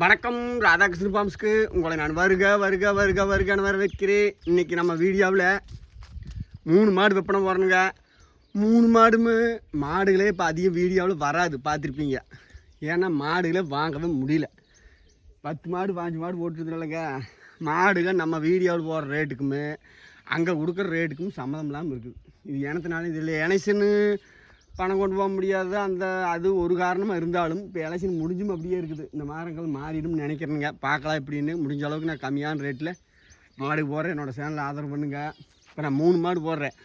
வணக்கம் ராதாகிருஷ்ணன் பாம்ஸ்க்கு. உங்களை நான் வருக வருக வருக வருகன்னு வர வைக்கிறேன் இன்றைக்கி நம்ம வீடியோவில் மூணு மாடு விற்பனை போகிறனுங்க மூணு மாடுமே மாடுகளே இப்போ அதிகம் வீடியோவில் வராது பார்த்துருப்பீங்க. ஏன்னா மாடுகளே வாங்கவே முடியல. பத்து மாடு பாஞ்சு மாடு போட்டுருதுனாலங்க மாடுகள் நம்ம வீடியோவில் போடுற ரேட்டுக்குமே அங்கே கொடுக்குற ரேட்டுக்கும் சம்மதம் இல்லாமல் இருக்குது. இது எனத்தினால இதில் எலெக்ஷனு பணம் கொண்டு போக முடியாது. அந்த அது ஒரு காரணமாக இருந்தாலும் இப்போ எலெக்ஷன் முடிஞ்சும் அப்படியே இருக்குது. இந்த மாதங்கள் மாறிடும் நினைக்கிறேங்க பார்க்கலாம் எப்படின்னு. முடிஞ்ச அளவுக்கு நான் கம்மியான ரேட்டில் மாடு போடுறேன். என்னோடய சேனலில் ஆதரவு பண்ணுங்கள் இப்போ நான் மூணு மாடு போடுறேன்.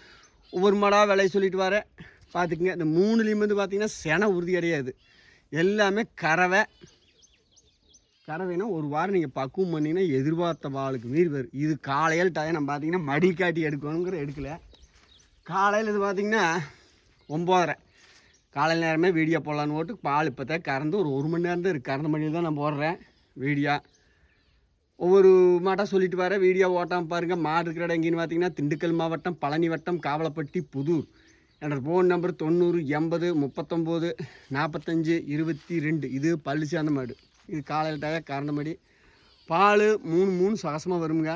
ஒவ்வொரு மாடாக விலையை சொல்லிட்டு வரேன் பார்த்துக்குங்க. இந்த மூணுலேயும் வந்து பார்த்திங்கன்னா செனை உறுதி கிடையாது. எல்லாமே கறவை. கறவைனா ஒரு வாரம் நீங்கள் பக்குவம் பண்ணிங்கன்னா எதிர்பார்த்த வாளுக்கு மீறி வரும் இது காலையில் டயம் நம்ம பார்த்தீங்கன்னா மடி காட்டி எடுக்கணுங்கிற எடுக்கலை. காலையில் இது பார்த்தீங்கன்னா ஒம்போதரை. காலை நேரமே வீடியோ போடலான்னு போட்டு பால் இப்போ தான் கறந்து ஒரு ஒரு மணி நேரம் தான் இருக்குது கறந்த மணியில் தான் நான் போடுறேன் வீடியோ. ஒவ்வொரு மாட்டாக சொல்லிட்டு வரேன் வீடியோ ஓட்டாமல் பாருங்கள் மாடு இருக்கிற இடம் எங்கேன்னு பார்த்தீங்கன்னா திண்டுக்கல் மாவட்டம் பழனி வட்டம் காவலப்பட்டி புதூர். என்னோடய ஃபோன் நம்பர் தொண்ணூறு எண்பது முப்பத்தொம்போது நாற்பத்தஞ்சு இருபத்தி ரெண்டு. இது பள்ளி சேர்ந்த மாடு. இது காலையில் கறந்த மாடி. பால் மூணு மூணு சகசமாக வருங்க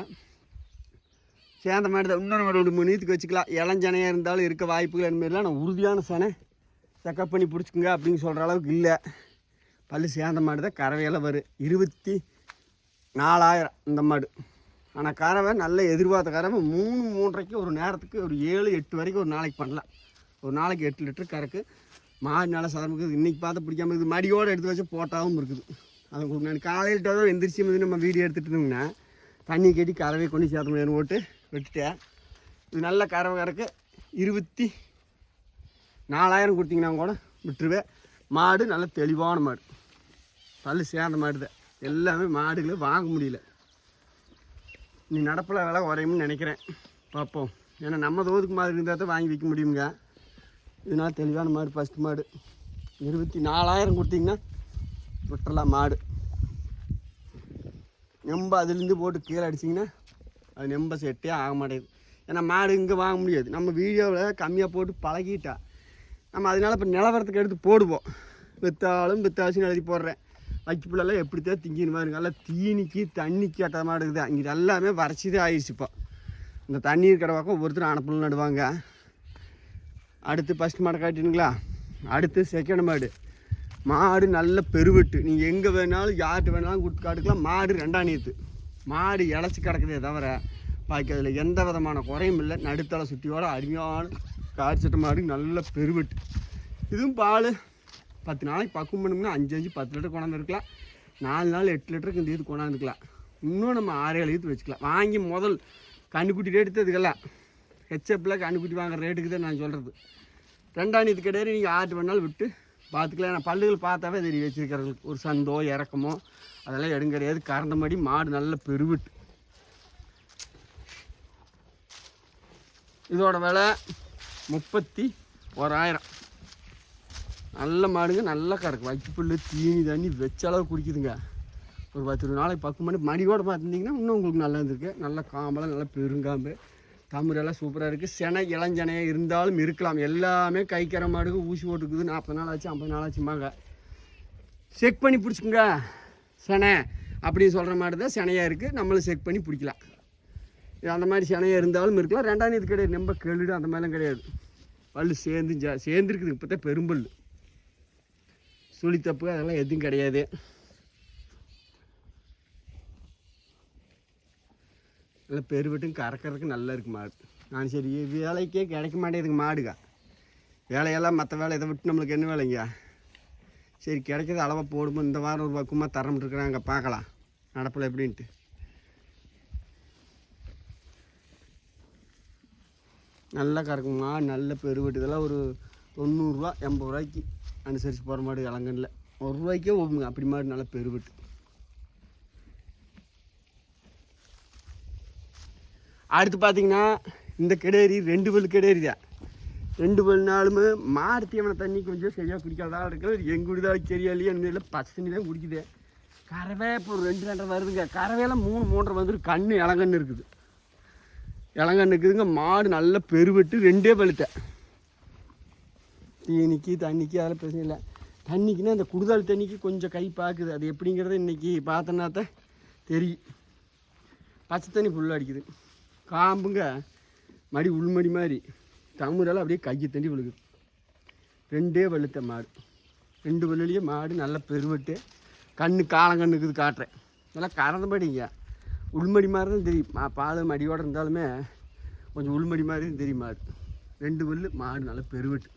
சேர்ந்த மாடு தான். இன்னொரு ரெண்டு மணி நீத்துக்கு வச்சுக்கலாம். இளஞ்சனையாக இருந்தாலும் இருக்க வாய்ப்புகள் அந்த நான் உறுதியான சனை. செக்கப் பண்ணி பிடிச்சிக்குங்க அப்படின்னு சொல்கிற அளவுக்கு இல்லை. பல்லு சேர்ந்த மாடு தான் கறவையெல்லாம் வரும். இருபத்தி நாலாயிரம் இந்த மாடு. ஆனால் கறவை நல்ல எதிர்பார்த்த கறவை மூணு மூன்றரைக்கு ஒரு நேரத்துக்கு ஒரு ஏழு எட்டு வரைக்கும் ஒரு நாளைக்கு பண்ணலாம். ஒரு நாளைக்கு எட்டு லிட்டர் கறக்கு. மாடு நல்லா சதம் இருக்குது. இன்றைக்கி பார்த்து பிடிக்காம இருக்குது. மடியோடு எடுத்து வச்சு போட்டாவும் இருக்குது. அதை உங்களுக்கு நான் காலையில் எந்திரிச்சு வந்து நம்ம வீடியோ எடுத்துகிட்டு இருந்தோம்னா தண்ணி கட்டி கறவை கொண்டு சேர்த்த முடியாது ஓட்டு விட்டுட்டேன் இது நல்ல கறவை கறக்கு இருபத்தி நாலாயிரம் கொடுத்தீங்கன்னா கூட விட்டுருவேன். மாடு நல்ல தெளிவான மாடு. பல்லு சேர்ந்த மாடு தான் எல்லாமே மாடுகளை வாங்க முடியல. நீ நடப்பில் விலை குறையும்னு நினைக்கிறேன். பார்ப்போம். ஏன்னா நம்ம தோதுக்கு மாதிரி இருந்தால் தான் வாங்கி விற்க முடியுங்க இதனால் தெளிவான மாடு ஃபஸ்ட் மாடு. இருபத்தி நாலாயிரம் கொடுத்தீங்கன்னா விட்டுறலாம் மாடு. நெம்ப அதுலேருந்து போட்டு கீழே அடிச்சிங்கன்னா அது நெம்ப செட்டே ஆக மாட்டேங்குது. ஏன்னா மாடு இங்கே வாங்க முடியாது. நம்ம வீடியோவில் கம்மியாக போட்டு பழகிட்டா. நம்ம அதனால் இப்போ நிலவரத்துக்கு எடுத்து போடுவோம். வித்தாலும் வித்தாச்சுன்னு எழுதி போடுறேன். வைக்கப்புள்ளெல்லாம் எப்படித்தான் திங்கின்னு பாருங்க. எல்லாம் தீனிக்கு தண்ணிக்கு கட்ட இருக்குது. இங்கே எல்லாமே வறட்சிதே ஆயிடுச்சு இப்போ. இந்த தண்ணீர் கடை பக்கம் ஒருத்தர் அனுப்பலாம் நடுவாங்க. அடுத்து ஃபஸ்ட் மாடு காட்டினுங்களா அடுத்து செகண்ட் மாடு. மாடு நல்ல பெருவெட்டு. நீங்கள் எங்கே வேணாலும் யார்கிட்ட வேணாலும் கொடுத்து காட்டுக்கலாம். மாடு ரெண்டாம் நேற்று மாடு இழைச்சி கிடக்குதே தவிர பாக்கி அதில் எந்த விதமான குறையும் இல்லை. நடுத்தலை சுற்றியோட அருமையான காய்ச்சட்ட மாடு நல்ல பெருவெட்டு. இதுவும் பால். பத்து நாளைக்கு பக்குவம் பண்ணோம்னா அஞ்சு அஞ்சு பத்து லிட்டர் கொண்டாந்துருக்கலாம். நாலு நாள் எட்டு லிட்டருக்கு இந்த இது கொண்டாந்துக்கலாம் இன்னும் நம்ம ஆறு ஏழு இது வச்சுக்கலாம். வாங்கி முதல் கண்ணுக்குட்டி ரேட்டு இதுக்கெல்லாம் ஹெச்எப்பில் கண்ணுக்குட்டி வாங்குற ரேட்டுக்கு தான் நான் சொல்கிறது ரெண்டாம் இது கிடையாது. நீங்கள் ஆட்டு வேணாலும் விட்டு பார்த்துக்கலாம். ஏன்னா பல்லுகள் பார்த்தாவே தெரியும். வச்சுருக்கிறவங்களுக்கு ஒரு சந்தோ இறக்கமோ அதெல்லாம் எடுங்க கிடையாது கறந்த மாதிரி மாடு நல்ல பெருவிட்டு. இதோட விலை முப்பத்தி ஓராயிரம் நல்ல மாடுங்க நல்லா கறக்கு வைக்கப்புல்லு தீனி தண்ணி வச்ச அளவு குடிக்குதுங்க. ஒரு பத்து இருபது நாளைக்கு பக்கம் மணி மடியோடு பார்த்துருந்தீங்கன்னா இன்னும் உங்களுக்கு நல்லா இருந்திருக்கு. நல்லா காம்பெல்லாம் நல்லா பெருங்காம்பு. தமிழெல்லாம் சூப்பராக இருக்குது செனை இளஞ்சனையாக இருந்தாலும் இருக்கலாம். எல்லாமே கைக்கிற மாடுக்கு ஊசி போட்டுக்குது நாற்பது நாள் ஆச்சு ஐம்பது நாள் ஆச்சுமாங்க செக் பண்ணி பிடிச்சிக்கோங்க. செனை அப்படின்னு சொல்கிற மாதிரி தான் செனையாக இருக்குது நம்மளும் செக் பண்ணி பிடிக்கலாம். இது அந்த மாதிரி செனையாக இருந்தாலும் இருக்கலாம். ரெண்டாம் இது கிடையாது. ரொம்ப கெழுடு அந்த மாதிரிலாம் கிடையாது. பல் சேர்ந்து ஜா சேர்ந்துருக்குது. இப்போ தான் பெரும்பல் சுழி தப்பு அதெல்லாம் எதுவும் கிடையாது. நல்லா பெருவட்டும் கறக்கிறதுக்கு நல்லா இருக்கு மாடு. நான் சரி வேலைக்கே கிடைக்க மாட்டேங்குதுங்க மாடுங்க வேலையெல்லாம் மற்ற வேலை இதை விட்டு நம்மளுக்கு என்ன வேலைங்க? சரி கிடைக்கிறது அளவாக போடுமோ இந்த வாரம் ஒரு பக்கமாக தரமிட்டு பார்க்கலாம். நடப்பில் எப்படின்ட்டு. நல்லா கறக்குமா நல்ல பெருவெட்டு. இதெல்லாம் ஒரு தொண்ணூறுரூவா எண்பது ரூபாய்க்கு அனுசரித்து போகிற மாடு இளங்கனில். ஒரு ரூபாய்க்கே ஓடுங்க அப்படி மாதிரி நல்லா பெருவெட்டு. அடுத்து பார்த்தீங்கன்னா இந்த கிடேரி ரெண்டு பல் கிடேரி தான் ரெண்டு மணி நாளுமே மாடு தீவன தண்ணி கொஞ்சம் சரியாக குடிக்காதான் இருக்கிறது எங்கள் குடிதான் சரியாலையே இல்லை பச்சை தண்ணி தான் குடிக்குது. கறவை இப்போ ஒரு ரெண்டு ரெண்டரை வருதுங்க. கறவையெல்லாம் மூணு மூன்றரை வந்துருக்கு கண்ணு இளங்கண்ணு இருக்குது. இளங்கன்று இருக்குதுங்க. மாடு நல்லா பெருவெட்டு ரெண்டே பழுத்த தீனிக்கு தண்ணிக்கு அதெல்லாம் பிரச்சனை இல்லை. தண்ணிக்குன்னா இந்த குடுதால் தண்ணிக்கு கொஞ்சம் கை பார்க்குது அது எப்படிங்கிறத இன்றைக்கி பார்த்தோன்னா தெரியும். பச்சை தண்ணி ஃபுல்லாக அடிக்குது. காம்புங்க மடி உள்மடி மாதிரி. தமிழெல்லாம் அப்படியே கையை தண்டி விழுகுது. ரெண்டே வெளுத்த மாடு. ரெண்டு வெள்ளிலேயே மாடு நல்லா பெருவட்டு கண்ணு காலங்கண்ணுக்குது காட்டுறேன். நல்லா கறந்தபடிங்க உள்மடி மாதிரி தான் தெரியும். மா- பால் மடியோடு இருந்தாலுமே கொஞ்சம் உள்மடி மாதிரி தான் தெரியும் மாடு. ரெண்டு வெள்ளு மாடு நல்லா பெருவட்டு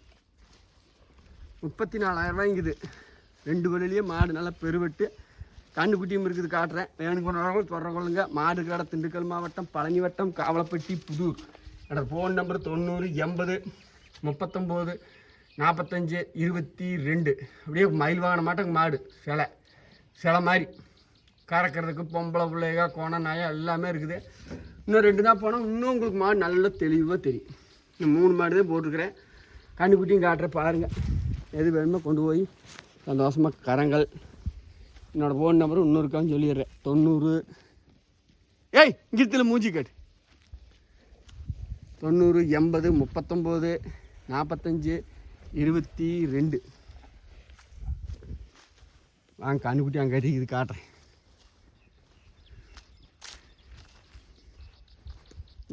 முப்பத்தி நாலாயிரம் ரூபாய்ங்குது ரெண்டு வெள்ளிலேயே மாடு நல்லா பெருவட்டு கண்ணுக்குட்டியும் இருக்குது காட்டுறேன். வேணுக்கு கொண்டு தொடர்றவங்களுங்க மாடு கடை திண்டுக்கல் மாவட்டம் பழனி வட்டம் காவலப்பட்டி புதூர். என்னோடய ஃபோன் நம்பர் தொண்ணூறு எண்பது முப்பத்தொம்போது நாற்பத்தஞ்சு இருபத்தி ரெண்டு. அப்படியே மயில் வாங்கின மாட்டேங்க மாடு சிலை. சிலை மாதிரி. கறக்கிறதுக்கு பொம்பளை பிள்ளைக கோணம் நாயம் எல்லாமே இருக்குது. இன்னும் ரெண்டு தான் போனால் இன்னும் உங்களுக்கு மாடு நல்லா தெளிவாக தெரியும். இன்னும் மூணு மாடு தான் போட்டிருக்கிறேன். கண்ணுக்குட்டியும் காட்டுறேன் பாருங்கள் எது வேணுமோ கொண்டு போய் சந்தோஷமாக கரங்கள். என்னோடய ஃபோன் நம்பரும் இன்னொருக்கான்னு சொல்லிடுறேன். தொண்ணூறு. ஏய் இங்கிருத்தில் மூஞ்சி காட்டு. தொண்ணூறு எண்பது முப்பத்தொம்போது நாற்பத்தஞ்சு இருபத்தி ரெண்டு. வாங்க கண்ணுக்குட்டி அங்கே இது காட்டுறேன்.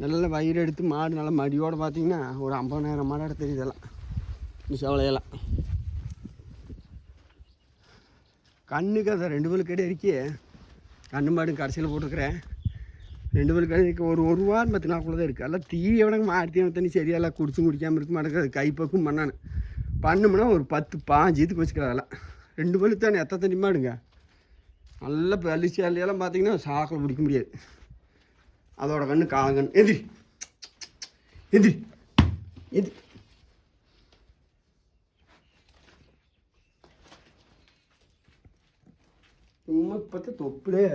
நல்ல வயிறு எடுத்து மாடு நல்லா மடியோடு பார்த்தீங்கன்னா ஒரு ஐம்பதாயிரம் மாடோட தெரியுதெல்லாம் இந்த செவலையெல்லாம். கண்ணுக்கு அதை ரெண்டு பேருக்கு கடை இருக்கே. கண்ணு மாடு கடைசியில் போட்டிருக்கிறேன். ரெண்டு பல் ஒரு ஒரு வாரம் பத்து நாளுக்குள்ள தான் இருக்குது எல்லாம் தீ எவனங்க மாற்றி தண்ணி சரியாலாம் குடிச்சும் குடிக்காமல் இருக்க மாட்டேங்குது. கைப்பக்கும் பண்ணானு. பண்ணுமுன்னா ஒரு பத்து பாஞ்சு இதுக்கு வச்சுக்கலாம் அதெல்லாம். ரெண்டு பல்லு தானே எத்த தண்ணி மாடுங்க? நல்லா பள்ளிச்சி அள்ளியெல்லாம் பார்த்தீங்கன்னா சாக்கில் பிடிக்க முடியாது. அதோட கண்ணு காலங்கண் எந்திரி. எந்திரி. எந்திரி. சும்மா பார்த்தா தொப்புலே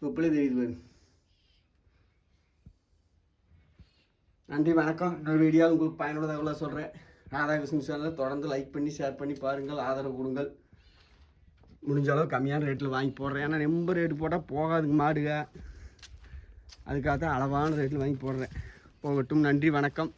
தொப்புலே தெரியுது பாருங்க. நன்றி வணக்கம். இன்னொரு வீடியோ உங்களுக்கு பயனுள்ளதாக தகவலாக சொல்கிறேன் ராதாகிருஷ்ணன் சேனலில் தொடர்ந்து லைக் பண்ணி ஷேர் பண்ணி பாருங்கள். ஆதரவு கொடுங்கள். முடிஞ்ச அளவு கம்மியான ரேட்டில் வாங்கி போடுறேன். ஏன்னா ரொம்ப ரேட்டு போட்டால் போகாதுங்க மாடுக. அதுக்காக தான் அளவான ரேட்டில் வாங்கி போடுறேன். போகட்டும். நன்றி வணக்கம்.